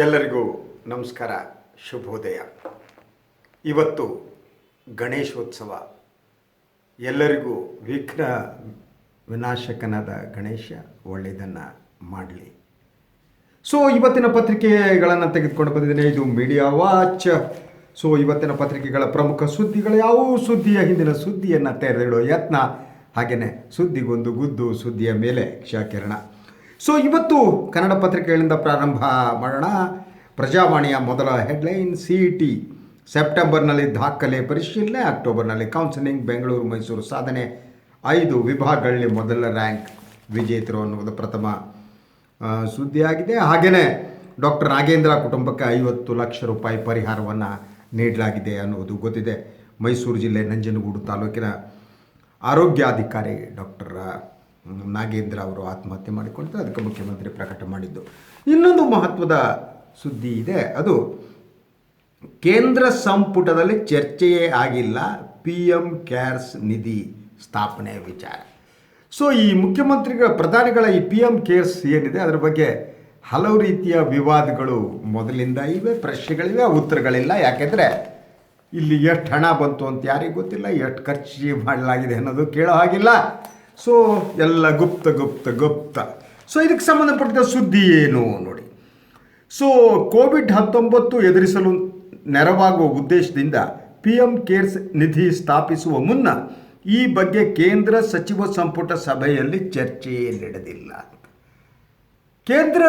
ಎಲ್ಲರಿಗೂ ನಮಸ್ಕಾರ, ಶುಭೋದಯ. ಇವತ್ತು ಗಣೇಶೋತ್ಸವ. ಎಲ್ಲರಿಗೂ ವಿಘ್ನ ವಿನಾಶಕನಾದ ಗಣೇಶ ಒಳ್ಳೆಯದನ್ನು ಮಾಡಲಿ. ಸೊ ಇವತ್ತಿನ ಪತ್ರಿಕೆಗಳನ್ನು ತೆಗೆದುಕೊಂಡು ಬಂದಿದ್ದೇನೆ. ಇದು ಮೀಡಿಯಾ ವಾಚ್ ಸೊ ಇವತ್ತಿನ ಪತ್ರಿಕೆಗಳ ಪ್ರಮುಖ ಸುದ್ದಿಗಳು ಯಾವುವು? ಸುದ್ದಿಯ ಹಿಂದಿನ ಸುದ್ದಿಯನ್ನು ತೆರೆದಿಡೋ ಯತ್ನ. ಹಾಗೆಯೇ ಸುದ್ದಿಗೊಂದು ಗುದ್ದು ಸುದ್ದಿಯ ಮೇಲೆ ಕ್ಷಕಿರಣ. ಸೊ ಇವತ್ತು ಕನ್ನಡ ಪತ್ರಿಕೆಗಳಿಂದ ಪ್ರಾರಂಭ ಮಾಡೋಣ. ಪ್ರಜಾವಾಣಿಯ ಮೊದಲ ಹೆಡ್ಲೈನ್ ಸಿ ಟಿ ಸೆಪ್ಟೆಂಬರ್ನಲ್ಲಿ ದಾಖಲೆ ಪರಿಶೀಲನೆ, ಅಕ್ಟೋಬರ್ನಲ್ಲಿ ಕೌನ್ಸಿಲಿಂಗ್, ಬೆಂಗಳೂರು, ಮೈಸೂರು ಸಾಧನೆ. ಐದು ವಿಭಾಗಗಳಲ್ಲಿ ಮೊದಲ ರ್ಯಾಂಕ್ ವಿಜೇತರು ಅನ್ನುವುದು ಪ್ರಥಮ ಸುದ್ದಿಯಾಗಿದೆ. ಹಾಗೆಯೇ ಡಾಕ್ಟರ್ ನಾಗೇಂದ್ರ ಕುಟುಂಬಕ್ಕೆ ಐವತ್ತು ಲಕ್ಷ ರೂಪಾಯಿ ಪರಿಹಾರವನ್ನು ನೀಡಲಾಗಿದೆ ಅನ್ನುವುದು ಗೊತ್ತಿದೆ. ಮೈಸೂರು ಜಿಲ್ಲೆ ನಂಜನಗೂಡು ತಾಲೂಕಿನ ಆರೋಗ್ಯಾಧಿಕಾರಿ ಡಾಕ್ಟರ್ ನಾಗೇಂದ್ರ ಅವರು ಆತ್ಮಹತ್ಯೆ ಮಾಡಿಕೊಂಡಿದ್ದು ಅದಕ್ಕೆ ಮುಖ್ಯಮಂತ್ರಿ ಪ್ರಕಟ ಮಾಡಿದ್ದು. ಇನ್ನೊಂದು ಮಹತ್ವದ ಸುದ್ದಿ ಇದೆ. ಅದು ಕೇಂದ್ರ ಸಂಪುಟದಲ್ಲಿ ಚರ್ಚೆಯೇ ಆಗಿಲ್ಲ. ಪಿ ಎಂ ಕೇರ್ಸ್ ನಿಧಿ ಸ್ಥಾಪನೆ ವಿಚಾರ. ಸೊ ಈ ಮುಖ್ಯಮಂತ್ರಿಗಳ ಪ್ರಧಾನಿಗಳ ಈ ಪಿ ಎಂ ಕೇರ್ಸ್ ಏನಿದೆ, ಅದರ ಬಗ್ಗೆ ಹಲವು ರೀತಿಯ ವಿವಾದಗಳು ಮೊದಲಿಂದ ಇವೆ, ಪ್ರಶ್ನೆಗಳಿವೆ, ಉತ್ತರಗಳಿಲ್ಲ. ಯಾಕೆಂದರೆ ಇಲ್ಲಿ ಎಷ್ಟು ಹಣ ಬಂತು ಅಂತ ಯಾರಿಗೂ ಗೊತ್ತಿಲ್ಲ, ಎಷ್ಟು ಖರ್ಚು ಮಾಡಲಾಗಿದೆ ಅನ್ನೋದು ಕೇಳೋ ಹಾಗಿಲ್ಲ. ಸೊ ಎಲ್ಲ ಗುಪ್ತ ಗುಪ್ತ ಗುಪ್ತ. ಸೊ ಇದಕ್ಕೆ ಸಂಬಂಧಪಟ್ಟ ಸುದ್ದಿ ಏನು ನೋಡಿ. ಸೊ ಕೋವಿಡ್ ಹತ್ತೊಂಬತ್ತು ಎದುರಿಸಲು ನೆರವಾಗುವ ಉದ್ದೇಶದಿಂದ ಪಿ ಎಂ ಕೇರ್ಸ್ ನಿಧಿ ಸ್ಥಾಪಿಸುವ ಮುನ್ನ ಈ ಬಗ್ಗೆ ಕೇಂದ್ರ ಸಚಿವ ಸಂಪುಟ ಸಭೆಯಲ್ಲಿ ಚರ್ಚೆ ನಡೆದಿಲ್ಲ ಕೇಂದ್ರ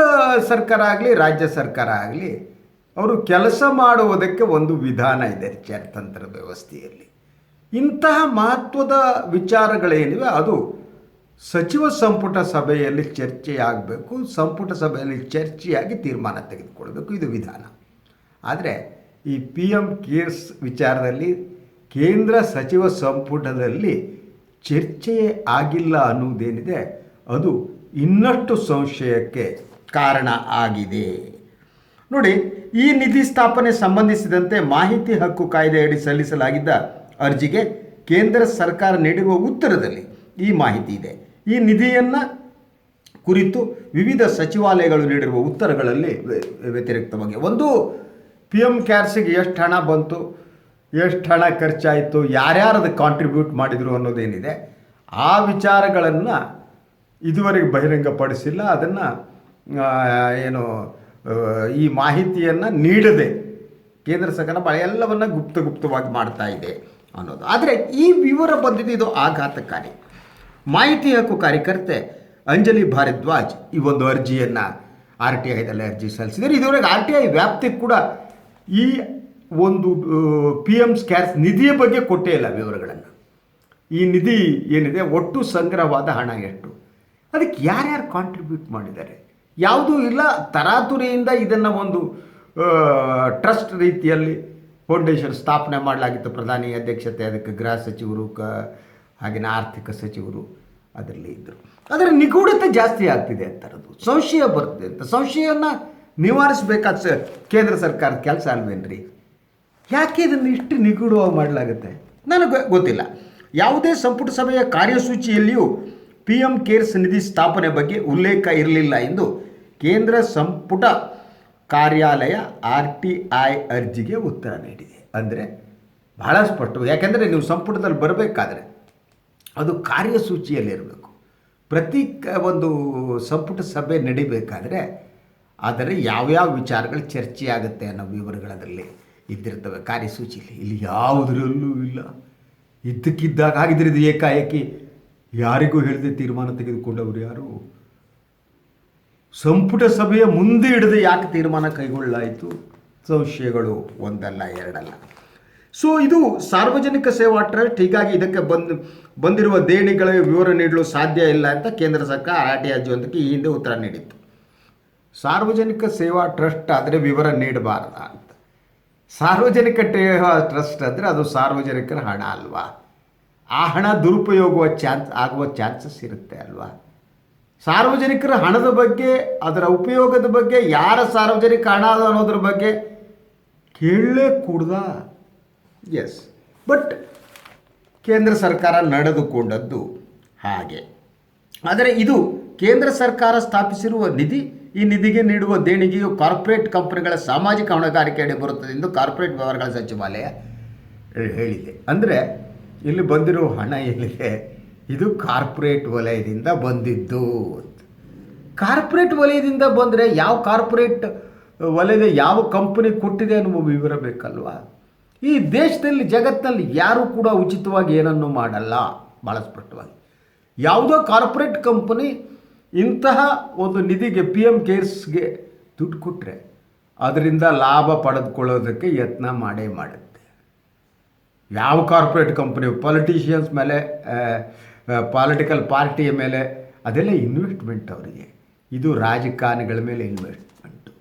ಸರ್ಕಾರ ಆಗಲಿ, ರಾಜ್ಯ ಸರ್ಕಾರ ಆಗಲಿ, ಅವರು ಕೆಲಸ ಮಾಡುವುದಕ್ಕೆ ಒಂದು ವಿಧಾನ ಇದೆ ಚರ್ತಂತ್ರ ವ್ಯವಸ್ಥೆಯಲ್ಲಿ. ಇಂತಹ ಮಹತ್ವದ ವಿಚಾರಗಳೇನಿವೆ, ಅದು ಸಚಿವ ಸಂಪುಟ ಸಭೆಯಲ್ಲಿ ಚರ್ಚೆಯಾಗಬೇಕು, ಸಂಪುಟ ಸಭೆಯಲ್ಲಿ ಚರ್ಚೆಯಾಗಿ ತೀರ್ಮಾನ ತೆಗೆದುಕೊಳ್ಬೇಕು ಇದು ವಿಧಾನ. ಆದರೆ ಈ ಪಿ ಎಂ ಕೇರ್ಸ್ ವಿಚಾರದಲ್ಲಿ ಕೇಂದ್ರ ಸಚಿವ ಸಂಪುಟದಲ್ಲಿ ಚರ್ಚೆಯೇ ಆಗಿಲ್ಲ ಅನ್ನುವುದೇನಿದೆ, ಅದು ಇನ್ನಷ್ಟು ಸಂಶಯಕ್ಕೆ ಕಾರಣ ಆಗಿದೆ. ನೋಡಿ, ಈ ನಿಧಿ ಸ್ಥಾಪನೆ ಸಂಬಂಧಿಸಿದಂತೆ ಮಾಹಿತಿ ಹಕ್ಕು ಕಾಯ್ದೆಯಡಿ ಸಲ್ಲಿಸಲಾಗಿದ್ದ ಅರ್ಜಿಗೆ ಕೇಂದ್ರ ಸರ್ಕಾರ ನೀಡಿರುವ ಉತ್ತರದಲ್ಲಿ ಈ ಮಾಹಿತಿ ಇದೆ. ಈ ನಿಧಿಯನ್ನು ಕುರಿತು ವಿವಿಧ ಸಚಿವಾಲಯಗಳು ನೀಡಿರುವ ಉತ್ತರಗಳಲ್ಲಿ ವ್ಯ- ವ್ಯತಿರಿಕ್ತವಾಗಿ. ಒಂದು ಪಿ ಎಂ ಕ್ಯಾರ್ಸಿಗೆ ಎಷ್ಟು ಹಣ ಬಂತು, ಎಷ್ಟು ಹಣ ಖರ್ಚಾಯಿತು, ಯಾರ್ಯಾರು ಅದಕ್ಕೆ ಕಾಂಟ್ರಿಬ್ಯೂಟ್ ಮಾಡಿದರು ಅನ್ನೋದೇನಿದೆ, ಆ ವಿಚಾರಗಳನ್ನು ಇದುವರೆಗೆ ಬಹಿರಂಗಪಡಿಸಿಲ್ಲ. ಅದನ್ನು ಏನು ಈ ಮಾಹಿತಿಯನ್ನು ನೀಡದೆ ಕೇಂದ್ರ ಸರ್ಕಾರ ಭಾಳ ಎಲ್ಲವನ್ನು ಗುಪ್ತ ಗುಪ್ತವಾಗಿ ಮಾಡ್ತಾ ಇದೆ ಅನ್ನೋದು. ಆದರೆ ಈ ವಿವರ ಬಂದಿದ್ದು ಇದು ಆಘಾತಕಾರಿ. ಮಾಹಿತಿ ಹಕ್ಕು ಕಾರ್ಯಕರ್ತೆ ಅಂಜಲಿ ಭಾರದ್ವಾಜ್ ಈ ಒಂದು ಅರ್ಜಿಯನ್ನು ಆರ್ ಟಿ ಐದಲ್ಲಿ ಅರ್ಜಿ ಸಲ್ಲಿಸಿದ್ದಾರೆ. ಇದುವರೆಗೆ ಆರ್ ಟಿ ಐ ವ್ಯಾಪ್ತಿ ಕೂಡ ಈ ಒಂದು ಪಿ ಎಂ ಸ್ಕ್ಯಾರ್ಸ್ ನಿಧಿಯ ಬಗ್ಗೆ ಕೊಟ್ಟೇ ಇಲ್ಲ ವಿವರಗಳನ್ನು. ಈ ನಿಧಿ ಏನಿದೆ, ಒಟ್ಟು ಸಂಗ್ರಹವಾದ ಹಣ ಎಷ್ಟು? ಅದಕ್ಕೆ ಯಾರ್ಯಾರು ಕಾಂಟ್ರಿಬ್ಯೂಟ್ ಮಾಡಿದ್ದಾರೆ? ಯಾವುದೂ ಇಲ್ಲ, ತರಾತುರಿಯಿಂದ ಇದನ್ನು ಒಂದು ಟ್ರಸ್ಟ್ ರೀತಿಯಲ್ಲಿ ಫೌಂಡೇಶನ್ ಸ್ಥಾಪನೆ ಮಾಡಲಾಗಿತ್ತು ಪ್ರಧಾನಿ ಅಧ್ಯಕ್ಷತೆ, ಅದಕ್ಕೆ ಗೃಹ ಸಚಿವರು, ಕ ಹಾಗೆಯೇ ಆರ್ಥಿಕ ಸಚಿವರು ಅದರಲ್ಲಿ ಇದ್ದರು ಅದರ ನಿಗೂಢತೆ ಜಾಸ್ತಿ ಆಗ್ತಿದೆ ಅಂತಾರದು ಸಂಶಯ ಬರ್ತದೆ ಅಂತ. ಸಂಶಯವನ್ನು ನಿವಾರಿಸಬೇಕಾದ ಸ ಕೇಂದ್ರ ಸರ್ಕಾರದ ಕೆಲಸ ಅಲ್ವೇನ್ರಿ? ಯಾಕೆ ಇದನ್ನು ಇಷ್ಟು ನಿಗೂಢವಾಗಿ ಮಾಡಲಾಗುತ್ತೆ? ನನಗೆ ಗೊತ್ತಿಲ್ಲ. ಯಾವುದೇ ಸಂಪುಟ ಸಭೆಯ ಕಾರ್ಯಸೂಚಿಯಲ್ಲಿಯೂ ಪಿ ಎಂ ಕೇರ್ಸ್ ನಿಧಿ ಸ್ಥಾಪನೆ ಬಗ್ಗೆ ಉಲ್ಲೇಖ ಇರಲಿಲ್ಲ ಎಂದು ಕೇಂದ್ರ ಸಂಪುಟ ಕಾರ್ಯಾಲಯ ಆರ್ ಟಿ ಐ ಅರ್ಜಿಗೆ ಉತ್ತರ ನೀಡಿದೆ. ಅಂದರೆ ಬಹಳ ಸ್ಪಷ್ಟ ಯಾಕೆಂದರೆ ನೀವು ಸಂಪುಟದಲ್ಲಿ ಬರಬೇಕಾದ್ರೆ ಅದು ಕಾರ್ಯಸೂಚಿಯಲ್ಲಿರಬೇಕು. ಪ್ರತಿ ಒಂದು ಸಂಪುಟ ಸಭೆ ನಡಿಬೇಕಾದರೆ ಆದರೆ ಯಾವ್ಯಾವ ವಿಚಾರಗಳು ಚರ್ಚೆ ಆಗುತ್ತೆ ಅನ್ನೋ ವಿವರಗಳದರಲ್ಲಿ ಇದ್ದಿರ್ತವೆ. ಕಾರ್ಯಸೂಚಿಯಲ್ಲಿ ಇಲ್ಲಿ ಯಾವುದರಲ್ಲೂ ಇಲ್ಲ. ಇದ್ದಕ್ಕಿದ್ದಾಗ ಇದು ಏಕಾಏಕಿ ಯಾರಿಗೂ ಹೇಳದೆ ತೀರ್ಮಾನ ತೆಗೆದುಕೊಂಡವರು ಯಾರು? ಸಂಪುಟ ಸಭೆಯ ಮುಂದೆ ಹಿಡಿದು ಯಾಕೆ ತೀರ್ಮಾನ ಕೈಗೊಳ್ಳಲಾಯಿತು? ಸಂಶಯಗಳು ಒಂದಲ್ಲ ಎರಡಲ್ಲ. ಸೊ ಇದು ಸಾರ್ವಜನಿಕ ಸೇವಾ ಟ್ರಸ್ಟ್, ಹೀಗಾಗಿ ಇದಕ್ಕೆ ಬಂದು, ಬಂದಿರುವ ದೇಣಿಗಳ ವಿವರ ನೀಡಲು ಸಾಧ್ಯ ಇಲ್ಲ ಅಂತ ಕೇಂದ್ರ ಸರ್ಕಾರ ಆರ್ ಟಿ ಅರ್ಜಿಯೊಂದಕ್ಕೆ ಈ ಹಿಂದೆ ಉತ್ತರ ನೀಡಿತ್ತು. ಸಾರ್ವಜನಿಕ ಸೇವಾ ಟ್ರಸ್ಟ್ ಆದರೆ ವಿವರ ನೀಡಬಾರ್ದ ಅಂತ. ಸಾರ್ವಜನಿಕ ಟ್ರಸ್ಟ್ ಅಂದರೆ ಅದು ಸಾರ್ವಜನಿಕರ ಹಣ ಅಲ್ವಾ? ಆ ಹಣ ದುರುಪಯೋಗವ ಚಾನ್ಸ್, ಆಗುವ ಚಾನ್ಸಸ್ ಇರುತ್ತೆ ಅಲ್ವಾ? ಸಾರ್ವಜನಿಕರ ಹಣದ ಬಗ್ಗೆ, ಅದರ ಉಪಯೋಗದ ಬಗ್ಗೆ, ಯಾರ ಸಾರ್ವಜನಿಕ ಹಣ ಅದು ಅನ್ನೋದ್ರ ಬಗ್ಗೆ ಕೇಳಲೇ ಕೂಡ್ದ ಎಸ್ ಬಟ್ ಕೇಂದ್ರ ಸರ್ಕಾರ ನಡೆದುಕೊಂಡದ್ದು ಹಾಗೆ. ಆದರೆ ಇದು ಕೇಂದ್ರ ಸರ್ಕಾರ ಸ್ಥಾಪಿಸಿರುವ ನಿಧಿ, ಈ ನಿಧಿಗೆ ನೀಡುವ ದೇಣಿಗೆಯು ಕಾರ್ಪೊರೇಟ್ ಕಂಪನಿಗಳ ಸಾಮಾಜಿಕ ಹೊಣೆಗಾರಿಕೆ ಅಡಿ ಬರುತ್ತದೆ ಎಂದು ಕಾರ್ಪೊರೇಟ್ ವ್ಯವಹಾರಗಳ ಸಚಿವಾಲಯ ಹೇಳಿದೆ. ಅಂದರೆ ಇಲ್ಲಿ ಬಂದಿರೋ ಹಣ ಏನಿದೆ ಇದು ಕಾರ್ಪೊರೇಟ್ ವಲಯದಿಂದ ಬಂದಿದ್ದು. ಕಾರ್ಪೊರೇಟ್ ವಲಯದಿಂದ ಬಂದರೆ ಯಾವ ಕಾರ್ಪೊರೇಟ್ ವಲಯದ ಯಾವ ಕಂಪನಿ ಕೊಟ್ಟಿದೆ ಅನ್ನುವ ವಿವರ ಬೇಕಲ್ವಾ? ಈ ದೇಶದಲ್ಲಿ ಜಗತ್ತಿನಲ್ಲಿ ಯಾರೂ ಕೂಡ ಉಚಿತವಾಗಿ ಏನನ್ನು ಮಾಡಲ್ಲ. ಭಾಳ ಸ್ಪಷ್ಟವಾಗಿ. ಯಾವುದೋ ಕಾರ್ಪೊರೇಟ್ ಕಂಪನಿ ಇಂತಹ ಒಂದು ನಿಧಿಗೆ ಪಿ ಎಂ ಕೇರ್ಸ್ಗೆ ದುಡ್ಡು ಕೊಟ್ಟರೆ ಅದರಿಂದ ಲಾಭ ಪಡೆದುಕೊಳ್ಳೋದಕ್ಕೆ ಯತ್ನ ಮಾಡೇ ಮಾಡುತ್ತೆ. ಯಾವ ಕಾರ್ಪೊರೇಟ್ ಕಂಪನಿ ಪೊಲಿಟಿಷಿಯನ್ಸ್ ಮೇಲೆ ಪಾಲಿಟಿಕಲ್ ಪಾರ್ಟಿಯ ಮೇಲೆ, ಅದೆಲ್ಲ ಇನ್ವೆಸ್ಟ್ಮೆಂಟ್ ಅವರಿಗೆ. ಇದು ರಾಜಕಾರಣಿಗಳ ಮೇಲೆ ಇನ್ವೆಸ್ಟ್ಮೆಂಟು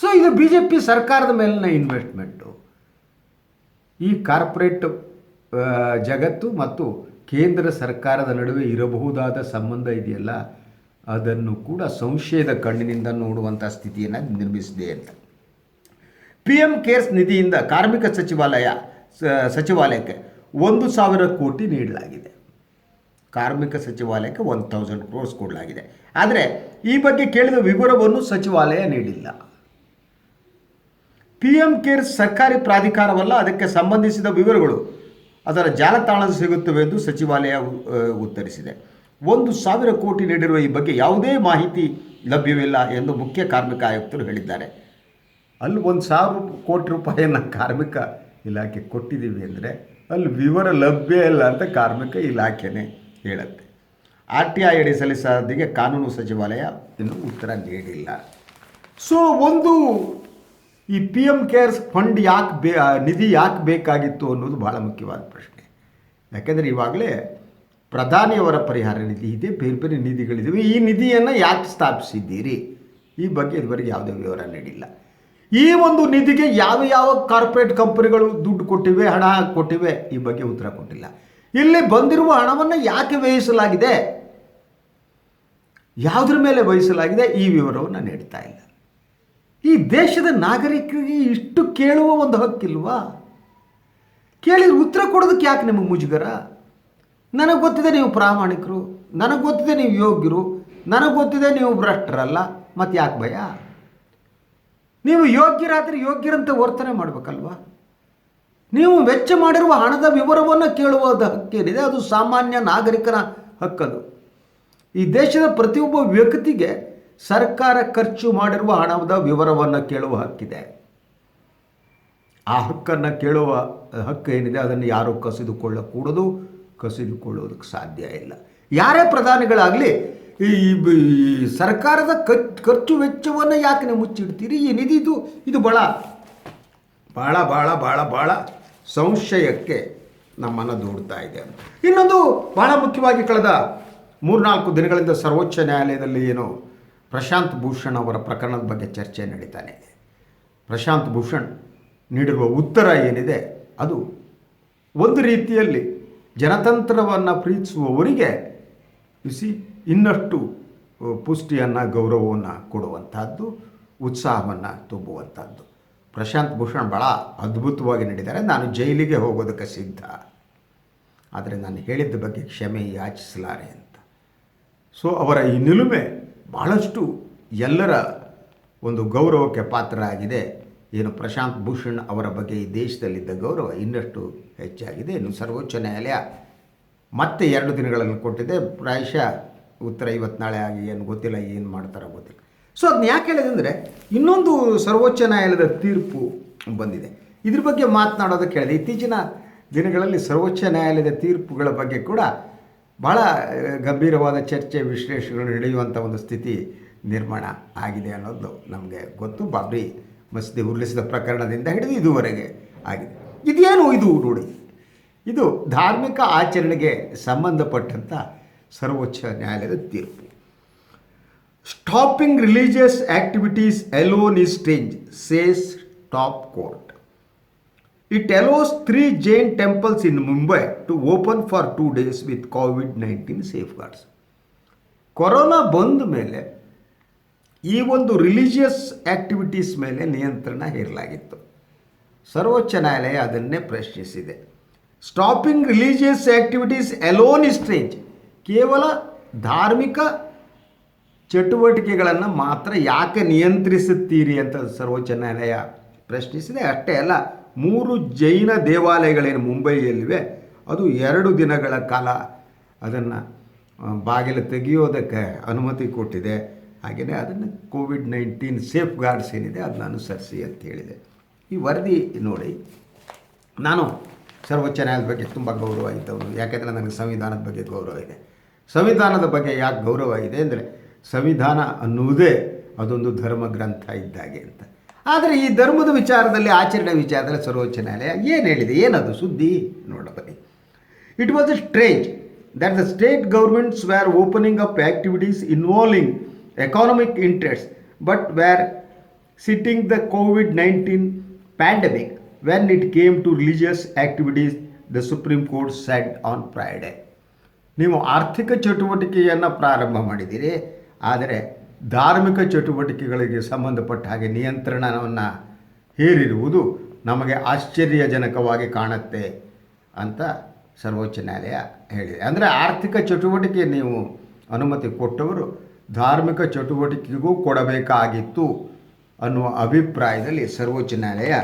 ಸೊ ಇದು ಬಿ ಜೆ ಪಿ ಸರ್ಕಾರದ ಮೇಲಿನ ಇನ್ವೆಸ್ಟ್ಮೆಂಟು ಈ ಕಾರ್ಪೊರೇಟ್ ಜಗತ್ತು ಮತ್ತು ಕೇಂದ್ರ ಸರ್ಕಾರದ ನಡುವೆ ಇರಬಹುದಾದ ಸಂಬಂಧ ಇದೆಯಲ್ಲ, ಅದನ್ನು ಕೂಡ ಸಂಶಯದ ಕಣ್ಣಿನಿಂದ ನೋಡುವಂಥ ಸ್ಥಿತಿಯನ್ನು ನಿರ್ಮಿಸಿದೆ ಅಂತ. ಪಿ ಎಂ ಕೇರ್ಸ್ ನಿಧಿಯಿಂದ ಕಾರ್ಮಿಕ ಸಚಿವಾಲಯ ಸಚಿವಾಲಯಕ್ಕೆ ಒಂದು ಸಾವಿರ ಕೋಟಿ ನೀಡಲಾಗಿದೆ. ಕಾರ್ಮಿಕ ಸಚಿವಾಲಯಕ್ಕೆ ಒನ್ ತೌಸಂಡ್ ಕ್ರೋರ್ಸ್ ಕೊಡಲಾಗಿದೆ. ಆದರೆ ಈ ಬಗ್ಗೆ ಕೇಳಿದ ವಿವರವನ್ನು ಸಚಿವಾಲಯ ನೀಡಿಲ್ಲ. ಪಿ ಎಂ ಕೇರ್ ಸರ್ಕಾರಿ ಪ್ರಾಧಿಕಾರವಲ್ಲ, ಅದಕ್ಕೆ ಸಂಬಂಧಿಸಿದ ವಿವರಗಳು ಅದರ ಜಾಲತಾಣ ಸಿಗುತ್ತವೆ ಎಂದು ಸಚಿವಾಲಯ ಉತ್ತರಿಸಿದೆ. ಒಂದು ಸಾವಿರ ಕೋಟಿ ನೀಡಿರುವ ಈ ಬಗ್ಗೆ ಯಾವುದೇ ಮಾಹಿತಿ ಲಭ್ಯವಿಲ್ಲ ಎಂದು ಮುಖ್ಯ ಕಾರ್ಮಿಕ ಆಯುಕ್ತರು ಹೇಳಿದ್ದಾರೆ. ಅಲ್ಲಿ ಒಂದು ಸಾವಿರ ಕೋಟಿ ರೂಪಾಯಿಯನ್ನು ಕಾರ್ಮಿಕ ಇಲಾಖೆ ಕೊಟ್ಟಿದ್ದೀವಿ ಅಂದರೆ ಅಲ್ಲಿ ವಿವರ ಲಭ್ಯ ಇಲ್ಲ ಅಂತ ಕಾರ್ಮಿಕ ಇಲಾಖೆನೇ ಹೇಳುತ್ತೆ. ಆರ್ ಟಿ ಐ ಅಡಿ ಸಲ್ಲಿಸೋದಿಗೆ ಕಾನೂನು ಸಚಿವಾಲಯ ಇನ್ನೂ ಉತ್ತರ ನೀಡಿಲ್ಲ. ಸೊ ಒಂದು ಈ ಪಿ ಎಂ ಕೇರ್ಸ್ ಫಂಡ್ ಯಾಕೆ ಬೇ ನಿಧಿ ಯಾಕೆ ಬೇಕಾಗಿತ್ತು ಅನ್ನೋದು ಭಾಳ ಮುಖ್ಯವಾದ ಪ್ರಶ್ನೆ. ಯಾಕೆಂದರೆ ಇವಾಗಲೇ ಪ್ರಧಾನಿಯವರ ಪರಿಹಾರ ನಿಧಿ ಇದೆ, ಬೇರೆ ಬೇರೆ ನಿಧಿಗಳಿದ್ದಾವೆ ಈ ನಿಧಿಯನ್ನು ಯಾಕೆ ಸ್ಥಾಪಿಸಿದ್ದೀರಿ? ಈ ಬಗ್ಗೆ ಇದುವರೆಗೆ ಯಾವುದೇ ವಿವರ ನೀಡಿಲ್ಲ. ಈ ಒಂದು ನಿಧಿಗೆ ಯಾವ ಯಾವ ಕಾರ್ಪೊರೇಟ್ ಕಂಪನಿಗಳು ದುಡ್ಡು ಕೊಟ್ಟಿವೆ, ಹಣ ಕೊಟ್ಟಿವೆ, ಈ ಬಗ್ಗೆ ಉತ್ತರ ಕೊಟ್ಟಿಲ್ಲ. ಇಲ್ಲಿ ಬಂದಿರುವ ಹಣವನ್ನು ಯಾಕೆ ವ್ಯಯಿಸಲಾಗಿದೆ? ಯಾವುದ್ರ ಮೇಲೆ ವಹಿಸಲಾಗಿದೆ ಈ ವಿವರವನ್ನು ನೀಡ್ತಾ ಇಲ್ಲ. ಈ ದೇಶದ ನಾಗರಿಕರಿಗೆ ಇಷ್ಟು ಕೇಳುವ ಒಂದು ಹಕ್ಕಿಲ್ವಾ? ಕೇಳಿದ್ರೆ ಉತ್ತರ ಕೊಡೋದಕ್ಕೆ ಯಾಕೆ ನಿಮಗೆ ಮುಜುಗರ? ನನಗೆ ಗೊತ್ತಿದೆ ನೀವು ಪ್ರಾಮಾಣಿಕರು, ನನಗೆ ಗೊತ್ತಿದೆ ನೀವು ಯೋಗ್ಯರು, ನನಗೆ ಗೊತ್ತಿದೆ ನೀವು ಭ್ರಷ್ಟರಲ್ಲ ಮತ್ತು ಯಾಕೆ ಭಯ? ನೀವು ಯೋಗ್ಯರಾದರೆ ಯೋಗ್ಯರಂತೆ ವರ್ತನೆ ಮಾಡಬೇಕಲ್ವಾ? ನೀವು ವೆಚ್ಚ ಮಾಡಿರುವ ಹಣದ ವಿವರವನ್ನು ಕೇಳುವ ಹಕ್ಕೇನಿದೆ? ಅದು ಸಾಮಾನ್ಯ ನಾಗರಿಕನ ಹಕ್ಕದು. ಈ ದೇಶದ ಪ್ರತಿಯೊಬ್ಬ ವ್ಯಕ್ತಿಗೆ ಸರ್ಕಾರ ಖರ್ಚು ಮಾಡಿರುವ ಹಣದ ವಿವರವನ್ನು ಕೇಳುವ ಹಕ್ಕಿದೆ. ಆ ಹಕ್ಕನ್ನು ಕೇಳುವ ಹಕ್ಕು ಏನಿದೆ ಅದನ್ನು ಯಾರೂ ಕಸಿದುಕೊಳ್ಳಕೂಡದು ಕಸಿದುಕೊಳ್ಳೋದಕ್ಕೆ ಸಾಧ್ಯ ಇಲ್ಲ. ಯಾರೇ ಪ್ರಧಾನಿಗಳಾಗಲಿ, ಈ ಸರ್ಕಾರದ ಖರ್ಚು ವೆಚ್ಚವನ್ನು ಯಾಕೆ ನೀವು ಮುಚ್ಚಿಡ್ತೀರಿ? ಈ ಇದು ಭಾಳ ಭಾಳ ಭಾಳ ಭಾಳ ಭಾಳ ಸಂಶಯಕ್ಕೆ ನಮ್ಮನ್ನು ದೂಡ್ತಾ ಇದೆ ಇನ್ನೊಂದು ಬಹಳ ಮುಖ್ಯವಾಗಿ ಕಳೆದ ಮೂರ್ನಾಲ್ಕು ದಿನಗಳಿಂದ ಸರ್ವೋಚ್ಚ ನ್ಯಾಯಾಲಯದಲ್ಲಿ ಏನು ಪ್ರಶಾಂತ್ ಭೂಷಣ್ ಅವರ ಪ್ರಕರಣದ ಬಗ್ಗೆ ಚರ್ಚೆ ನಡೀತಾನೆ. ಪ್ರಶಾಂತ್ ಭೂಷಣ್ ನೀಡಿರುವ ಉತ್ತರ ಏನಿದೆ? ಅದು ಒಂದು ರೀತಿಯಲ್ಲಿ ಜನತಂತ್ರವನ್ನು ಪ್ರೀತಿಸುವವರಿಗೆ ಬಿಸಿ ಇನ್ನಷ್ಟು ಪುಷ್ಟಿಯನ್ನು, ಗೌರವವನ್ನು ಕೊಡುವಂಥದ್ದು ಉತ್ಸಾಹವನ್ನು ತುಂಬುವಂಥದ್ದು ಪ್ರಶಾಂತ್ ಭೂಷಣ್ ಭಾಳ ಅದ್ಭುತವಾಗಿ ನೀಡಿದ್ದಾರೆ. ನಾನು ಜೈಲಿಗೆ ಹೋಗೋದಕ್ಕೆ ಸಿದ್ಧ. ಆದರೆ ನಾನು ಹೇಳಿದ್ದ ಬಗ್ಗೆ ಕ್ಷಮೆ ಯಾಚಿಸಲಾರೆ ಅಂತ. ಸೊ ಅವರ ಈ ನಿಲುಮೆ ಭಾಳಷ್ಟು ಎಲ್ಲರ ಒಂದು ಗೌರವಕ್ಕೆ ಪಾತ್ರ ಆಗಿದೆ ಏನು ಪ್ರಶಾಂತ್ ಭೂಷಣ್ ಅವರ ಬಗ್ಗೆ ಈ ದೇಶದಲ್ಲಿದ್ದ ಗೌರವ ಇನ್ನಷ್ಟು ಹೆಚ್ಚಾಗಿದೆ. ಇನ್ನು ಸರ್ವೋಚ್ಚ ನ್ಯಾಯಾಲಯ ಮತ್ತೆ ಎರಡು ದಿನಗಳನ್ನು ಕೊಟ್ಟಿದೆ. ಪ್ರಾಯಶಃ ಉತ್ತರ ಇವತ್ತು ನಾಳೆ ಆಗಿ ಏನು ಗೊತ್ತಿಲ್ಲ, ಏನು ಮಾಡ್ತಾರೋ ಗೊತ್ತಿಲ್ಲ. ಸೊ ಅದನ್ನ ಯಾಕೆ ಹೇಳಿದೆ ಇನ್ನೊಂದು ಸರ್ವೋಚ್ಚ ನ್ಯಾಯಾಲಯದ ತೀರ್ಪು ಬಂದಿದೆ. ಇದ್ರ ಬಗ್ಗೆ ಮಾತನಾಡೋದಕ್ಕೆ ಹೇಳಿದೆ. ಇತ್ತೀಚಿನ ದಿನಗಳಲ್ಲಿ ಸರ್ವೋಚ್ಚ ನ್ಯಾಯಾಲಯದ ತೀರ್ಪುಗಳ ಬಗ್ಗೆ ಕೂಡ ಭಾಳ ಗಂಭೀರವಾದ ಚರ್ಚೆ, ವಿಶ್ಲೇಷಣೆಗಳು ನಡೆಯುವಂಥ ಒಂದು ಸ್ಥಿತಿ ನಿರ್ಮಾಣ ಆಗಿದೆ ಅನ್ನೋದು ನಮಗೆ ಗೊತ್ತು. ಬಾಬ್ರಿ ಮಸೀದಿ ಉರುಳಿಸಿದ ಪ್ರಕರಣದಿಂದ ಹಿಡಿದು ಇದುವರೆಗೆ ಆಗಿದೆ. ಇದೇನು ಇದು ನೋಡಿ? ಇದು ಧಾರ್ಮಿಕ ಆಚರಣೆಗೆ ಸಂಬಂಧಪಟ್ಟಂಥ ಸರ್ವೋಚ್ಚ ನ್ಯಾಯಾಲಯದ ತೀರ್ಪು. Stopping religious activities alone is strange says top court. It allows three Jain temples in Mumbai to open for two days with COVID-19 safeguards. Corona ಬಂದ ಮೇಲೆ ಈ ಒಂದು ರಿಲಿಜಿಯಸ್ ಆಕ್ಟಿವಿಟೀಸ್ ಮೇಲೆ ನಿಯಂತ್ರಣ ಹೇರಲಾಗಿತ್ತು. ಸರ್ವೋಚ್ಚ ನ್ಯಾಯಾಲಯ ಅದನ್ನೇ ಪ್ರಶ್ನಿಸಿದೆ. Stopping religious activities alone is strange ಕೇವಲ ಧಾರ್ಮಿಕ ಚಟುವಟಿಕೆಗಳನ್ನು ಮಾತ್ರ ಯಾಕೆ ನಿಯಂತ್ರಿಸುತ್ತೀರಿ ಅಂತ ಸರ್ವೋಚ್ಚ ನ್ಯಾಯಾಲಯ ಪ್ರಶ್ನಿಸಿದೆ. ಅಷ್ಟೇ ಅಲ್ಲ ಮೂರು ಜೈನ ದೇವಾಲಯಗಳೇನು ಮುಂಬೈಯಲ್ಲಿವೆ, ಅದು ಎರಡು ದಿನಗಳ ಕಾಲ ಅದನ್ನು ಬಾಗಿಲು ತೆಗೆಯೋದಕ್ಕೆ ಅನುಮತಿ ಕೊಟ್ಟಿದೆ. ಹಾಗೆಯೇ ಅದನ್ನು ಕೋವಿಡ್ ನೈನ್ಟೀನ್ ಸೇಫ್ ಗಾರ್ಡ್ಸ್ ಏನಿದೆ ಅದನ್ನ ಅನುಸರಿಸಿ ಅಂತ ಹೇಳಿದೆ. ಈ ವರದಿ ನೋಡಿ, ನಾನು ಸರ್ವೋಚ್ಚ ನ್ಯಾಯಾಲಯದ ಬಗ್ಗೆ ತುಂಬ ಗೌರವ ಇದ್ದವನು, ಯಾಕೆಂದರೆ ನನಗೆ ಸಂವಿಧಾನದ ಬಗ್ಗೆ ಗೌರವ ಇದೆ. ಸಂವಿಧಾನದ ಬಗ್ಗೆ ಯಾಕೆ ಗೌರವ ಇದೆ ಅಂದರೆ, ಸಂವಿಧಾನ ಅನ್ನುವುದೇ ಅದೊಂದು ಧರ್ಮ ಗ್ರಂಥ ಇದ್ದಾಗೆ ಅಂತ. ಆದರೆ ಈ ಧರ್ಮದ ವಿಚಾರದಲ್ಲಿ ಆಚರಣೆ ವಿಚಾರದಲ್ಲಿ ಸರ್ವೋಚ್ಚ ನ್ಯಾಯಾಲಯ ಏನು ಹೇಳಿದೆ ಏನದು ಸುದ್ದಿ ನೋಡ ಬನ್ನಿ was was strange that the state governments were opening up activities involving economic interests but were sitting the COVID 19 pandemic when it came to religious activities, the Supreme Court said on Friday. ನೀವು ಆರ್ಥಿಕ ಚಟುವಟಿಕೆಯನ್ನು ಪ್ರಾರಂಭ ಮಾಡಿದ್ದೀರಿ ಆದರೆ ಧಾರ್ಮಿಕ ಚಟುವಟಿಕೆಗಳಿಗೆ ಸಂಬಂಧಪಟ್ಟ ಹಾಗೆ ನಿಯಂತ್ರಣವನ್ನು ಹೇರಿರುವುದು ನಮಗೆ ಆಶ್ಚರ್ಯಜನಕವಾಗಿ ಕಾಣುತ್ತೆ ಅಂತ ಸರ್ವೋಚ್ಚ ನ್ಯಾಯಾಲಯ ಹೇಳಿದೆ. ಅಂದರೆ ಆರ್ಥಿಕ ಚಟುವಟಿಕೆ ನೀವು ಅನುಮತಿ ಕೊಟ್ಟವರು ಧಾರ್ಮಿಕ ಚಟುವಟಿಕೆಗೂ ಕೊಡಬೇಕಾಗಿತ್ತು ಅನ್ನುವ ಅಭಿಪ್ರಾಯದಲ್ಲಿ ಸರ್ವೋಚ್ಚ ನ್ಯಾಯಾಲಯ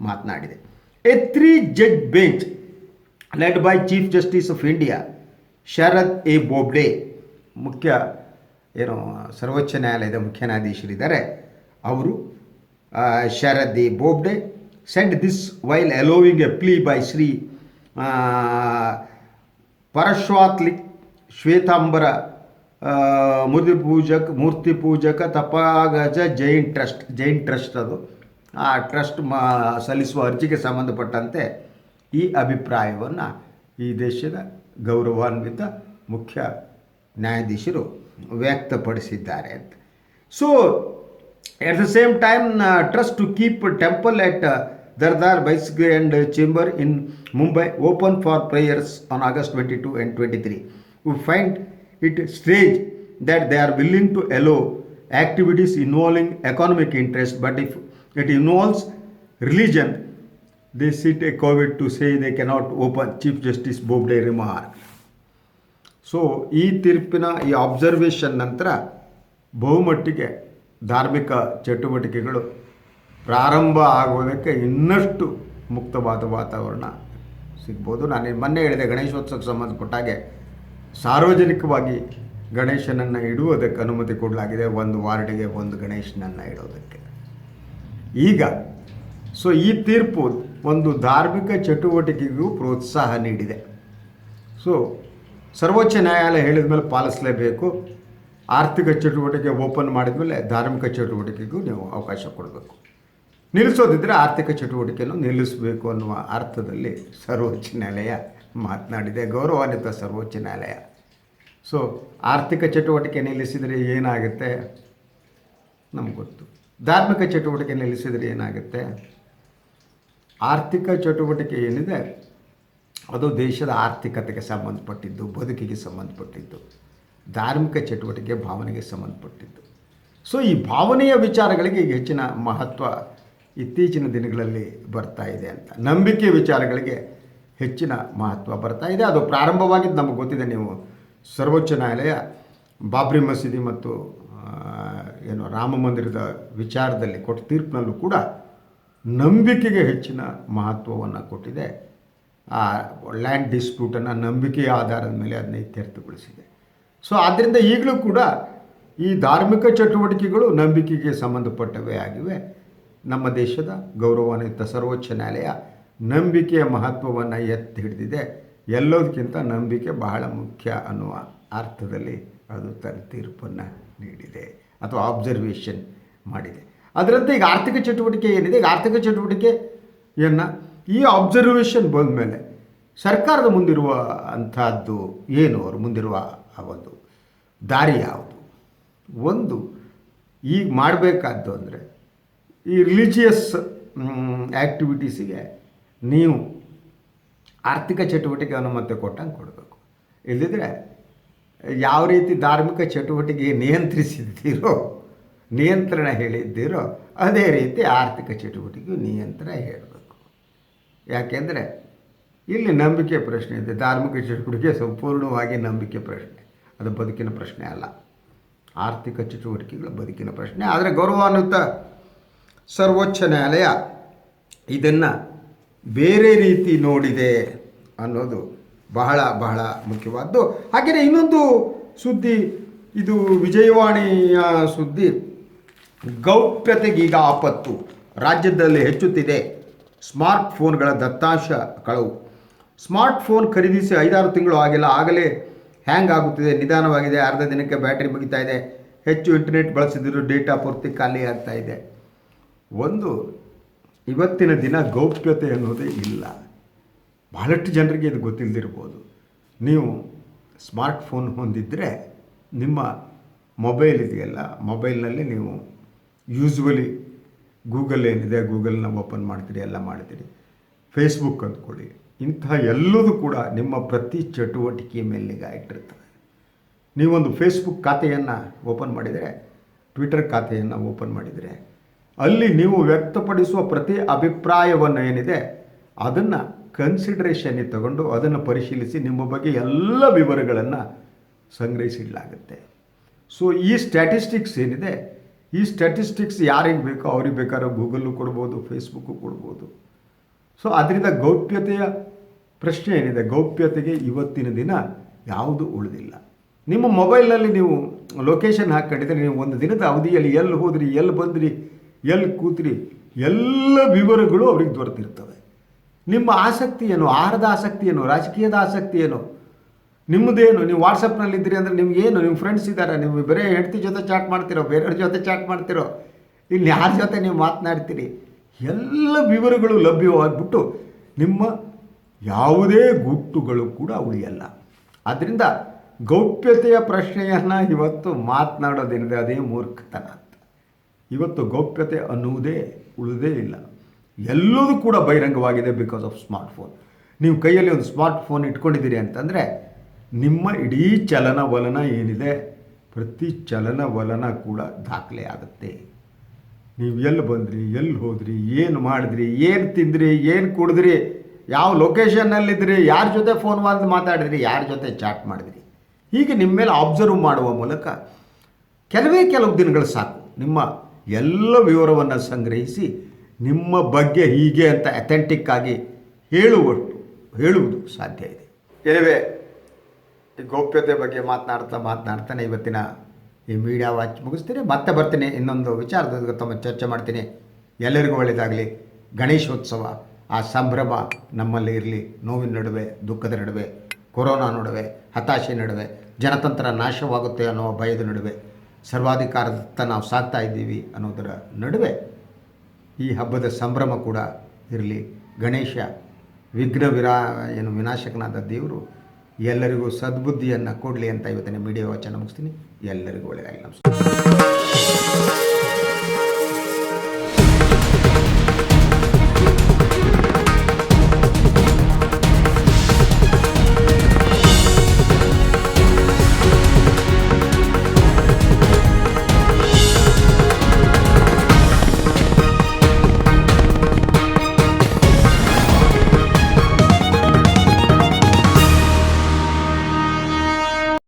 ಮಾತನಾಡಿದೆ. A three judge bench led by chief justice of India Sharad A Bobde ಮುಖ್ಯ ಏನು ಸರ್ವೋಚ್ಚ ನ್ಯಾಯಾಲಯದ ಮುಖ್ಯ ನ್ಯಾಯಾಧೀಶರಿದ್ದಾರೆ. ಅವರು Sharad A Bobde, send this while allowing a plea by Shri Parashwatli, Shwetambar Murti Pujak, Murti Pujak, Tapagaja, Jain trust Jain trust ಅದು. ಆ trust ಮಾ, ಸಲ್ಲಿಸುವ ಅರ್ಜಿಗೆ ಸಂಬಂಧಪಟ್ಟಂತೆ ಈ ಅಭಿಪ್ರಾಯವನ್ನು ಈ ದೇಶದ ಗೌರವಾನ್ವಿತ ಮುಖ್ಯ ನ್ಯಾಯಾಧೀಶರು ವ್ಯಕ್ತಪಡಿಸಿದ್ದಾರೆ ಅಂತ so at the same time trust to keep temple at Dadar ಬೈಸ್ಗೆ and Chembur in Mumbai open for prayers on August twenty two and twenty three we find it strange that they are willing to allow activities involving economic interest, but if it involves religion, they sit a COVID to say they cannot open. Chief Justice Bobde remarked. So ಈ ತೀರ್ಪಿನ, ಈ observation ನಂತರ ಬಹುಮಟ್ಟಿಗೆ ಧಾರ್ಮಿಕ ಚಟುವಟಿಕೆಗಳು ಪ್ರಾರಂಭ ಆಗೋದಕ್ಕೆ ಇನ್ನಷ್ಟು ಮುಕ್ತವಾದ ವಾತಾವರಣ ಸಿಗ್ಬೋದು. ನಾನು ಮೊನ್ನೆ ಹೇಳಿದೆ, ಗಣೇಶೋತ್ಸವಕ್ಕೆ ಸಂಬಂಧಪಟ್ಟಾಗೆ ಸಾರ್ವಜನಿಕವಾಗಿ ಗಣೇಶನನ್ನು ಇಡುವುದಕ್ಕೆ ಅನುಮತಿ ಕೊಡಲಾಗಿದೆ, ಒಂದು ವಾರ್ಡಿಗೆ ಒಂದು ಗಣೇಶನನ್ನು ಇಡೋದಕ್ಕೆ. ಈಗ ಸೊ ಈ ತೀರ್ಪು ಒಂದು ಧಾರ್ಮಿಕ ಚಟುವಟಿಕೆಗೂ ಪ್ರೋತ್ಸಾಹ ನೀಡಿದೆ. ಸೊ ಸರ್ವೋಚ್ಚ ನ್ಯಾಯಾಲಯ ಹೇಳಿದ ಮೇಲೆ ಪಾಲಿಸಲೇಬೇಕು. ಆರ್ಥಿಕ ಚಟುವಟಿಕೆ ಓಪನ್ ಮಾಡಿದ ಮೇಲೆ ಧಾರ್ಮಿಕ ಚಟುವಟಿಕೆಗೂ ನೀವು ಅವಕಾಶ ಕೊಡಬೇಕು. ನಿಲ್ಲಿಸೋದಿದ್ದರೆ ಆರ್ಥಿಕ ಚಟುವಟಿಕೆಯನ್ನು ನಿಲ್ಲಿಸಬೇಕು ಅನ್ನುವ ಅರ್ಥದಲ್ಲಿ ಸರ್ವೋಚ್ಚ ನ್ಯಾಯಾಲಯ ಮಾತನಾಡಿದೆ. ಗೌರವಾನ್ವಿತ ಸರ್ವೋಚ್ಚ ನ್ಯಾಯಾಲಯ. ಸೊ ಆರ್ಥಿಕ ಚಟುವಟಿಕೆ ನಿಲ್ಲಿಸಿದರೆ ಏನಾಗುತ್ತೆ? ನಮ್ಗೆ ಗೊತ್ತು. ಧಾರ್ಮಿಕ ಚಟುವಟಿಕೆ ನಿಲ್ಲಿಸಿದರೆ ಏನಾಗುತ್ತೆ? ಆರ್ಥಿಕ ಚಟುವಟಿಕೆ ಏನಿದೆ? ಅದು ದೇಶದ ಆರ್ಥಿಕತೆಗೆ ಸಂಬಂಧಪಟ್ಟಿದ್ದು, ಬದುಕಿಗೆ ಸಂಬಂಧಪಟ್ಟಿದ್ದು, ಧಾರ್ಮಿಕ ಚಟುವಟಿಕೆ ಭಾವನೆಗೆ ಸಂಬಂಧಪಟ್ಟಿದ್ದು. ಸೊ ಈ ಭಾವನೆಯ ವಿಚಾರಗಳಿಗೆ ಹೆಚ್ಚಿನ ಮಹತ್ವ ಇತ್ತೀಚಿನ ದಿನಗಳಲ್ಲಿ ಬರ್ತಾ ಇದೆ ಅಂತ. ನಂಬಿಕೆ ವಿಚಾರಗಳಿಗೆ ಹೆಚ್ಚಿನ ಮಹತ್ವ ಬರ್ತಾ ಇದೆ. ಅದು ಪ್ರಾರಂಭವಾಗಿದ್ದು ನಮಗೆ ಗೊತ್ತಿದೆ, ನೀವು ಸರ್ವೋಚ್ಚ ನ್ಯಾಯಾಲಯ, ಬಾಬ್ರಿ ಮಸೀದಿ ಮತ್ತು ಏನು ರಾಮ ಮಂದಿರದ ವಿಚಾರದಲ್ಲಿ ಕೊಟ್ಟ ತೀರ್ಪಿನಲ್ಲೂ ಕೂಡ ನಂಬಿಕೆಗೆ ಹೆಚ್ಚಿನ ಮಹತ್ವವನ್ನು ಕೊಟ್ಟಿದೆ. ಆ ಲ್ಯಾಂಡ್ ಡಿಸ್ಪ್ಯೂಟನ್ನು ನಂಬಿಕೆಯ ಆಧಾರದ ಮೇಲೆ ಅದನ್ನ ಇತ್ಯರ್ಥಗೊಳಿಸಿದೆ. ಸೊ ಆದ್ದರಿಂದ ಈಗಲೂ ಕೂಡ ಈ ಧಾರ್ಮಿಕ ಚಟುವಟಿಕೆಗಳು ನಂಬಿಕೆಗೆ ಸಂಬಂಧಪಟ್ಟವೇ ಆಗಿವೆ. ನಮ್ಮ ದೇಶದ ಗೌರವಾನ್ವಿತ ಸರ್ವೋಚ್ಚ ನ್ಯಾಯಾಲಯ ನಂಬಿಕೆಯ ಮಹತ್ವವನ್ನು ಎತ್ತಿ ಹಿಡಿದಿದೆ. ಎಲ್ಲೋದಕ್ಕಿಂತ ನಂಬಿಕೆ ಬಹಳ ಮುಖ್ಯ ಅನ್ನುವ ಅರ್ಥದಲ್ಲಿ ಅದು ತನ್ನ ತೀರ್ಪನ್ನು ನೀಡಿದೆ ಅಥವಾ ಆಬ್ಸರ್ವೇಷನ್ ಮಾಡಿದೆ. ಅದರಂತೆ ಈಗ ಆರ್ಥಿಕ ಚಟುವಟಿಕೆ ಏನಿದೆ? ಈಗ ಆರ್ಥಿಕ ಚಟುವಟಿಕೆಯನ್ನು ಈ ಅಬ್ಸರ್ವೇಷನ್ ಬಂದ ಮೇಲೆ ಸರ್ಕಾರದ ಮುಂದಿರುವ ಅಂಥದ್ದು ಏನು? ಅವರು ಮುಂದಿರುವ ಆ ಒಂದು ದಾರಿ ಯಾವುದು? ಒಂದು ಈಗ ಮಾಡಬೇಕಾದ್ದು ಅಂದರೆ ಈ ರಿಲಿಜಿಯಸ್ ಆ್ಯಕ್ಟಿವಿಟೀಸಿಗೆ ನೀವು ಆರ್ಥಿಕ ಚಟುವಟಿಕೆ ಅನುಮತಿ ಕೊಟ್ಟಂಗೆ ಕೊಡಬೇಕು. ಇಲ್ಲದಿದ್ದರೆ ಯಾವ ರೀತಿ ಧಾರ್ಮಿಕ ಚಟುವಟಿಕೆ ನಿಯಂತ್ರಿಸಿದ್ದೀರೋ, ನಿಯಂತ್ರಣ ಹೇಳಿದ್ದೀರೋ, ಅದೇ ರೀತಿ ಆರ್ಥಿಕ ಚಟುವಟಿಕೆ ನಿಯಂತ್ರಣ ಹೇಳಬೇಕು. ಯಾಕೆಂದರೆ ಇಲ್ಲಿ ನಂಬಿಕೆ ಪ್ರಶ್ನೆ ಇದೆ. ಧಾರ್ಮಿಕ ಚಟುವಟಿಕೆ ಸಂಪೂರ್ಣವಾಗಿ ನಂಬಿಕೆ ಪ್ರಶ್ನೆ. ಅದು ಬದುಕಿನ ಪ್ರಶ್ನೆ ಅಲ್ಲ. ಆರ್ಥಿಕ ಚಟುವಟಿಕೆಗಳ ಬದುಕಿನ ಪ್ರಶ್ನೆ. ಆದರೆ ಗೌರವಾನ್ವಿತ ಸರ್ವೋಚ್ಚ ನ್ಯಾಯಾಲಯ ಇದನ್ನು ಬೇರೆ ರೀತಿ ನೋಡಿದೆ ಅನ್ನೋದು ಬಹಳ ಬಹಳ ಮುಖ್ಯವಾದ್ದು. ಹಾಗೆಯೇ ಇನ್ನೊಂದು ಸುದ್ದಿ, ಇದು ವಿಜಯವಾಣಿಯ ಸುದ್ದಿ. ಗೌಪ್ಯತೆಗೀಗ ಆಪತ್ತು. ರಾಜ್ಯದಲ್ಲಿ ಹೆಚ್ಚುತ್ತಿದೆ. ಸ್ಮಾರ್ಟ್ ಫೋನ್ಗಳ ದತ್ತಾಂಶ ಕಳವು. ಸ್ಮಾರ್ಟ್ ಫೋನ್ ಖರೀದಿಸಿ ಐದಾರು ತಿಂಗಳು ಆಗಿಲ್ಲ, ಆಗಲೇ ಹ್ಯಾಂಗ್ ಆಗುತ್ತಿದೆ. ನಿಧಾನವಾಗಿದೆ. ಅರ್ಧ ದಿನಕ್ಕೆ ಬ್ಯಾಟ್ರಿ ಮುಗಿತಾ ಇದೆ. ಹೆಚ್ಚು ಇಂಟರ್ನೆಟ್ ಬಳಸಿದ್ರು ಡೇಟಾ ಪೂರ್ತಿ ಖಾಲಿ ಆಗ್ತಾ ಇದೆ. ಒಂದು, ಇವತ್ತಿನ ದಿನ ಗೌಪ್ಯತೆ ಅನ್ನೋದೇ ಇಲ್ಲ. ಬಹಳಷ್ಟು ಜನರಿಗೆ ಇದು ಗೊತ್ತಿಲ್ಲದಿರ್ಬೋದು ನೀವು ಸ್ಮಾರ್ಟ್ ಫೋನ್ ಹೊಂದಿದ್ದರೆ ನಿಮ್ಮ ಮೊಬೈಲ್ ಇದೆಯಲ್ಲ ಮೊಬೈಲ್ನಲ್ಲಿ ನೀವು ಯೂಸ್ವಲಿ ಗೂಗಲ್ ಏನಿದೆ ಗೂಗಲ್ನ ಓಪನ್ ಮಾಡ್ತೀರಿ, ಎಲ್ಲ ಮಾಡ್ತೀರಿ. ಫೇಸ್ಬುಕ್ ಅಂದ್ಕೊಳ್ಳಿ. ಇಂತಹ ಎಲ್ಲದೂ ಕೂಡ ನಿಮ್ಮ ಪ್ರತಿ ಚಟುವಟಿಕೆಯ ಮೇಲೆ ನಿಗಾ ಇಟ್ಟಿರ್ತದೆ ನೀವೊಂದು ಫೇಸ್ಬುಕ್ ಖಾತೆಯನ್ನು ಓಪನ್ ಮಾಡಿದರೆ ಟ್ವಿಟರ್ ಖಾತೆಯನ್ನು ಓಪನ್ ಮಾಡಿದರೆ, ಅಲ್ಲಿ ನೀವು ವ್ಯಕ್ತಪಡಿಸುವ ಪ್ರತಿ ಅಭಿಪ್ರಾಯವನ್ನು ಏನಿದೆ, ಅದನ್ನು ಕನ್ಸಿಡರೇಷನ್ಗೆ ತಗೊಂಡು ಅದನ್ನು ಪರಿಶೀಲಿಸಿ ನಿಮ್ಮ ಬಗ್ಗೆ ಎಲ್ಲ ವಿವರಗಳನ್ನು ಸಂಗ್ರಹಿಸಿಡಲಾಗುತ್ತೆ. ಸೊ ಈ ಸ್ಟ್ಯಾಟಿಸ್ಟಿಕ್ಸ್ ಏನಿದೆ, ಈ ಸ್ಟ್ಯಾಟಿಸ್ಟಿಕ್ಸ್ ಯಾರಿಗೆ ಬೇಕೋ ಅವ್ರಿಗೆ ಬೇಕಾದ್ರೆ ಗೂಗಲ್ಲು ಕೊಡ್ಬೋದು ಫೇಸ್ಬುಕ್ಕು ಕೊಡ್ಬೋದು. ಸೊ ಅದರಿಂದ ಗೌಪ್ಯತೆಯ ಪ್ರಶ್ನೆ ಏನಿದೆ? ಗೌಪ್ಯತೆಗೆ ಇವತ್ತಿನ ದಿನ ಯಾವುದು ಉಳಿದಿಲ್ಲ. ನಿಮ್ಮ ಮೊಬೈಲ್ನಲ್ಲಿ ನೀವು ಲೊಕೇಶನ್ ಹಾಕ್ಕೊಂಡಿದ್ರೆ ನೀವು ಒಂದು ದಿನದ ಅವಧಿಯಲ್ಲಿ ಎಲ್ಲಿ ಹೋದ್ರಿ, ಎಲ್ಲಿ ಬಂದ್ರಿ, ಎಲ್ಲಿ ಕೂತ್ರಿ, ಎಲ್ಲ ವಿವರಗಳು ಅವ್ರಿಗೆ ದೊರೆತಿರ್ತವೆ. ನಿಮ್ಮ ಆಸಕ್ತಿ ಏನು? ಆಹಾರದ ಆಸಕ್ತಿ ಏನು? ರಾಜಕೀಯದ ಆಸಕ್ತಿ ಏನು? ನಿಮ್ಮದೇನು ನೀವು ವಾಟ್ಸಪ್ನಲ್ಲಿ ಇದ್ದೀರಿ ಅಂದರೆ ನಿಮಗೇನು ನಿಮ್ಮ ಫ್ರೆಂಡ್ಸ್ ಇದ್ದಾರೆ? ನೀವು ಬೇರೆ ಹೆಂಡತಿ ಜೊತೆ ಚಾಟ್ ಮಾಡ್ತಿರೋ? ಬೇರೆಯವ್ರ ಜೊತೆ ಚಾಟ್ ಮಾಡ್ತಿರೋ? ಇಲ್ಲಿ ಯಾರ ಜೊತೆ ನೀವು ಮಾತನಾಡ್ತೀರಿ? ಎಲ್ಲ ವಿವರಗಳು ಲಭ್ಯವಾಗಿಬಿಟ್ಟು ನಿಮ್ಮ ಯಾವುದೇ ಗುಟ್ಟುಗಳು ಕೂಡ ಉಳಿಯಲ್ಲ. ಆದ್ದರಿಂದ ಗೌಪ್ಯತೆಯ ಪ್ರಶ್ನೆಯನ್ನು ಇವತ್ತು ಮಾತನಾಡೋದೇನಿದೆ ಅದೇ ಮೂರ್ಖತನ ಅಂತ. ಇವತ್ತು ಗೌಪ್ಯತೆ ಅನ್ನುವುದೇ ಉಳಿದೇ ಇಲ್ಲ. ಎಲ್ಲದೂ ಕೂಡ ಬಹಿರಂಗವಾಗಿದೆ ಬಿಕಾಸ್ ಆಫ್ ಸ್ಮಾರ್ಟ್ಫೋನ್ ನೀವು ಕೈಯಲ್ಲಿ ಒಂದು ಸ್ಮಾರ್ಟ್ ಫೋನ್ ಇಟ್ಕೊಂಡಿದ್ದೀರಿ ಅಂತಂದರೆ ನಿಮ್ಮ ಇಡೀ ಚಲನವಲನ ಏನಿದೆ? ಪ್ರತಿ ಚಲನವಲನ ಕೂಡ ದಾಖಲೆ ಆಗುತ್ತೆ. ನೀವು ಎಲ್ಲಿ ಬಂದ್ರಿ, ಎಲ್ಲಿ ಹೋದ್ರಿ, ಏನು ಮಾಡಿದ್ರಿ, ಏನು ತಿಂದ್ರಿ, ಏನು ಕುಡಿದ್ರಿ ಯಾವ ಲೊಕೇಶನ್ನಲ್ಲಿದ್ದರೆ ಯಾರ ಜೊತೆ ಫೋನ್ ಮಾಡಿ ಮಾತಾಡಿದ್ರಿ, ಯಾರ ಜೊತೆ ಚಾಟ್ ಮಾಡಿದ್ರಿ? ಹೀಗೆ ನಿಮ್ಮ ಮೇಲೆ ಅಬ್ಸರ್ವ್ ಮಾಡುವ ಮೂಲಕ ಕೆಲವೇ ಕೆಲವು ದಿನಗಳು ಸಾಕು. ನಿಮ್ಮ ಎಲ್ಲ ವಿವರವನ್ನು ಸಂಗ್ರಹಿಸಿ ನಿಮ್ಮ ಬಗ್ಗೆ ಹೀಗೆ ಅಂತ ಅಥೆಂಟಿಕ್ ಆಗಿ ಹೇಳುವಷ್ಟು, ಹೇಳುವುದು ಸಾಧ್ಯ ಇದೆ. ಎನಿವೆ, ಈ ಗೌಪ್ಯತೆ ಬಗ್ಗೆ ಮಾತನಾಡ್ತಾ ಮಾತನಾಡ್ತಾನೆ ಇವತ್ತಿನ ಈ ಮೀಡಿಯಾ ವಾಚ್ ಮುಗಿಸ್ತೀನಿ. ಮತ್ತೆ ಬರ್ತೀನಿ. ಇನ್ನೊಂದು ವಿಚಾರದ ತಮ್ಮ ಚರ್ಚೆ ಮಾಡ್ತೀನಿ. ಎಲ್ಲರಿಗೂ ಒಳ್ಳೆಯದಾಗಲಿ. ಗಣೇಶೋತ್ಸವ. ಆ ಸಂಭ್ರಮ ನಮ್ಮಲ್ಲಿ ಇರಲಿ. ನೋವಿನ ನಡುವೆ, ದುಃಖದ ನಡುವೆ, ಕೊರೋನಾ ನಡುವೆ, ಹತಾಶೆ ನಡುವೆ, ಜನತಂತ್ರ ನಾಶವಾಗುತ್ತೆ ಅನ್ನೋ ಭಯದ ನಡುವೆ, ಸರ್ವಾಧಿಕಾರದತ್ತ ನಾವು ಸಾಗ್ತಾ ಇದ್ದೀವಿ ಅನ್ನೋದರ ನಡುವೆ ಈ ಹಬ್ಬದ ಸಂಭ್ರಮ ಕೂಡ ಇರಲಿ. ಗಣೇಶ, ವಿಘ್ನ ವಿರಾ, ಏನು ವಿನಾಶಕನಾದ ದೇವರು, ಎಲ್ಲರಿಗೂ ಸದ್ಬುದ್ಧಿಯನ್ನು ಕೊಡಲಿ ಅಂತ ಇವತ್ತಿನ ಮೀಡಿಯಾ ವಚನ ಮುಗಿಸ್ತೀನಿ. ಎಲ್ಲರಿಗೂ ಒಳ್ಳೆಯದಾಗಲಿ ನಮಸ್ಕಾರ.